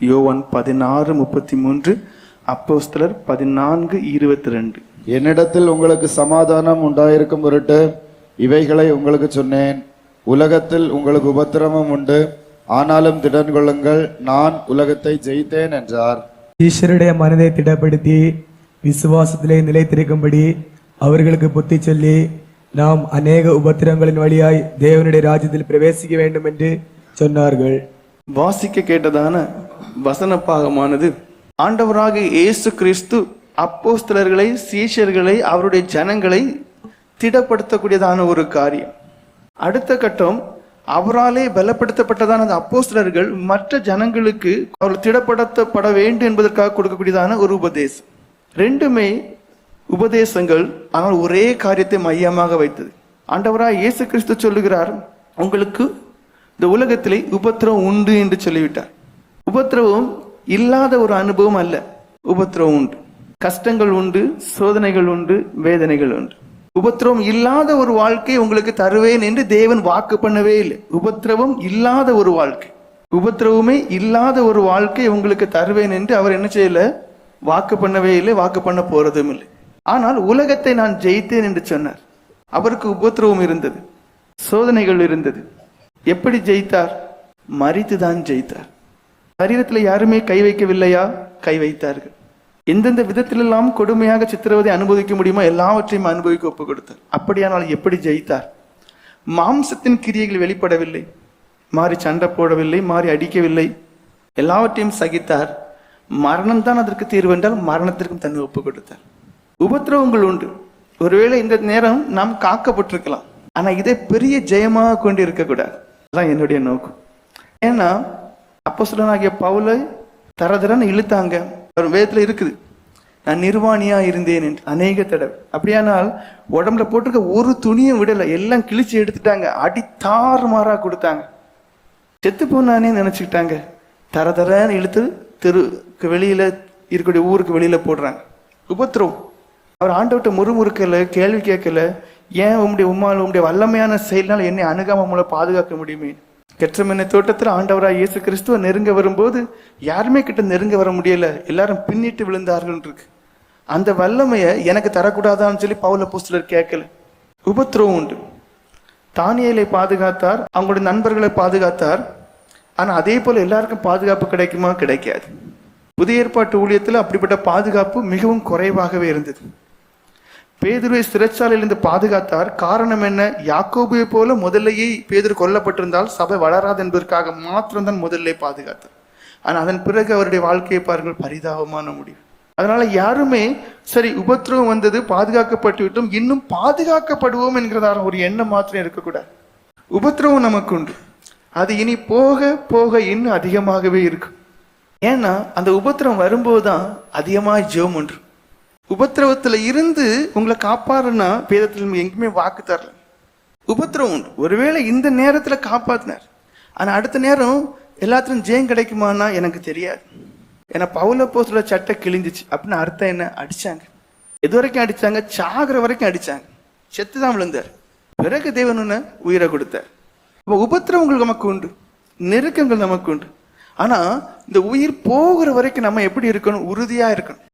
யோவான் பதினாறு முப்பத்தி மூன்று அப்போஸ்தலர் பதினான்கு இருபத்தி ரெண்டு என்னிடத்தில் உங்களுக்கு சமாதானம் உண்டாயிருக்கும் பொருட்டு இவைகளை உங்களுக்கு சொன்னேன். உலகத்தில் உங்களுக்கு உபத்திரவம் உண்டு. ஆனாலும் திடன் கொள்ளுங்கள் நான் உலகத்தை ஜெயித்தேன் என்றார். ஈஸ்வருடைய மனதை திடப்படுத்தி விசுவாசத்திலே நிலைத்திருக்கும்படி அவர்களுக்கு புத்தி சொல்லி நாம் அநேக உபத்திரங்களின் வழியாய் தேவனுடைய ராஜ்யத்தில் பிரவேசிக்க வேண்டும் என்று சொன்னார்கள். வாசிக்க கேட்டதான வசன பாகமானது ஆண்டவராக இயேசு கிறிஸ்து அப்போஸ்தலர்களை சீஷர்களை அவருடைய ஜனங்களை திடப்படுத்தக்கூடியதான ஒரு காரியம். அடுத்த கட்டம் அவராலே பலப்படுத்தப்பட்டதான அந்த அப்போஸ்தலர்கள் மற்ற ஜனங்களுக்கு அவர் திடப்படுத்தப்பட வேண்டும் என்பதற்காக கொடுக்கக்கூடியதான ஒரு உபதேசம். ரெண்டுமே உபதேசங்கள் ஆனால் ஒரே காரியத்தை மையமாக வைத்தது. ஆண்டவராக இயேசு கிறிஸ்து சொல்லுகிறார் உங்களுக்கு இந்த உலகத்திலே உபத்திரவம் உண்டு என்று சொல்லிவிட்டார். உபத்திரவம் இல்லாத ஒரு அனுபவம் அல்ல. உபத்திரவம் உண்டு. கஷ்டங்கள் உண்டு சோதனைகள் உண்டு வேதனைகள் உண்டு. உபத்திரவம் இல்லாத ஒரு வாழ்க்கை உங்களுக்கு தருவேன் என்று தேவன் வாக்கு பண்ணவே இல்லை. உபத்திரவம் இல்லாத ஒரு வாழ்க்கை. உபத்திரவமே இல்லாத ஒரு வாழ்க்கை உங்களுக்கு தருவேன் என்று அவர் என்ன செய்யல? வாக்கு பண்ணவே இல்லை வாக்கு பண்ண போறதும் இல்லை. ஆனால் உலகத்தை நான் ஜெயித்தேன் என்று சொன்னார். அவருக்கு உபத்திரவம் இருந்தது. சோதனைகள் இருந்தது. எப்படி ஜெயித்தார்? மறித்து தான் ஜெயித்தார். சரீரத்தில் யாருமே கை வைக்கவில்லையா? கை வைத்தார்கள். எந்தெந்த விதத்திலெல்லாம் கொடுமையாக சித்திரவதை அனுபவிக்க முடியுமோ எல்லாவற்றையும் அனுபவிக்க ஒப்பு கொடுத்தார் அப்படியானால் எப்படி ஜெயித்தார்? மாம்சத்தின் கிரியைகள் வெளிப்படவில்லை. மாறி சண்டை போடவில்லை மாறி அடிக்கவில்லை. எல்லாவற்றையும் சகித்தார். மரணம் தான் அதற்கு தீர்வு என்றால் மரணத்திற்கும் தன்னை ஒப்பு கொடுத்தார் உபத்திரவங்கள் உண்டு. ஒருவேளை இந்த நேரம் நாம் காக்கப்பட்டிருக்கலாம். ஆனால் இதை பெரிய ஜெயமாக கொண்டு இருக்கக்கூடாது அதான் என்னுடைய நோக்கம். ஏன்னா அப்போஸ்தலனாகிய பவுலை தரதரன்னு இழுத்தாங்க. ஒரு வேதத்தில் இருக்குது. நான் நிர்வாணியா இருந்தேன் என்று அநேக தடவை. அப்படியானால் உடம்புல போட்டிருக்க ஒரு துணியும் விடலை. எல்லாம் கிழிச்சு எடுத்துட்டாங்க. அடி தாறுமாறா கொடுத்தாங்க. செத்து போனானே நினச்சிக்கிட்டாங்க. தர தரன்னு இழுத்து தெருக்கு வெளியில் இருக்கக்கூடிய ஊருக்கு வெளியில் போடுறாங்க. உபத்திரவம். அவர் ஆண்டவட்ட முறுமுறுக்கலை கேள்வி கேட்கல. ஏன் உம்முடைய உம்மால் உம்முடைய வல்லமையான செயலினால் என்னை அணுகாம மூலம் பாதுகாக்க முடியுமே? கெற்றமனை தோட்டத்தில் ஆண்டவராக இயேசு கிறிஸ்துவ நெருங்க வரும்போது யாருமே கிட்ட நெருங்க வர முடியல. எல்லாரும் பின்னிட்டு விழுந்தார்கள் இருக்கு. அந்த வல்லமையை எனக்கு தரக்கூடாதான்னு சொல்லி பவுல புஸ்தலர் கேட்கல. உபத்திரவம் உண்டு. தானியலை பாதுகாத்தார் அவங்களுடைய நண்பர்களை பாதுகாத்தார். ஆனால் அதே போல் எல்லாருக்கும் பாதுகாப்பு கிடைக்குமா? கிடைக்காது. புதிய ஏற்பாட்டு ஊழியத்தில் அப்படிப்பட்ட பாதுகாப்பு மிகவும் குறைவாகவே இருந்தது. பேதுருவை சிறைச்சாலையிலிருந்து பாதுகாத்தார். காரணம் என்ன? யாக்கோபுவை போல முதல்லையே பேதுரு கொல்லப்பட்டிருந்தால் சபை வளராது என்பதற்காக மாத்திரம்தான் முதல்ல பாதுகாத்தார் ஆனால் அதன் பிறகு அவருடைய வாழ்க்கையை பாருங்கள் பரிதாபமான முடிவு. அதனால யாருமே சரி உபத்திரவம் வந்தது பாதுகாக்கப்பட்டு விட்டோம் இன்னும் பாதுகாக்கப்படுவோம் என்கிறதான ஒரு எண்ணம் மாத்திரம் இருக்கக்கூடாது. உபத்திரவம் நமக்கு உண்டு. அது இனி போக போக இன்னும் அதிகமாகவே இருக்கும். ஏன்னா அந்த உபத்திரம் வரும்போது தான் அதிகமாக ஜெபம் ஒன்று. உபத்திரவத்தில் இருந்து உங்களை காப்பாருன்னா வேதத்தில் எங்கேயுமே வாக்கு தரல. உபத்திரவம் உண்டு. ஒருவேளை இந்த நேரத்தில் காப்பாத்தினார். ஆனால் அடுத்த நேரம் எல்லாத்துலையும் ஜெயம் கிடைக்குமான்னா எனக்கு தெரியாது. ஏன்னா பவுல போஸ்டோட சட்டை கிழிஞ்சிச்சு. அப்படின்னு அர்த்தம் என்ன? அடிச்சாங்க. எது வரைக்கும் அடிச்சாங்க? சாகிற வரைக்கும் அடிச்சாங்க. செத்து தான் விழுந்தார். பிறகு தேவன் உயிரை கொடுத்தார். அப்போ உபத்திரவங்கள் நமக்கு உண்டு. நெருக்கங்கள் நமக்கு உண்டு. ஆனால் இந்த உயிர் போகிற வரைக்கும் நம்ம எப்படி இருக்கணும்? உறுதியாக இருக்கணும்.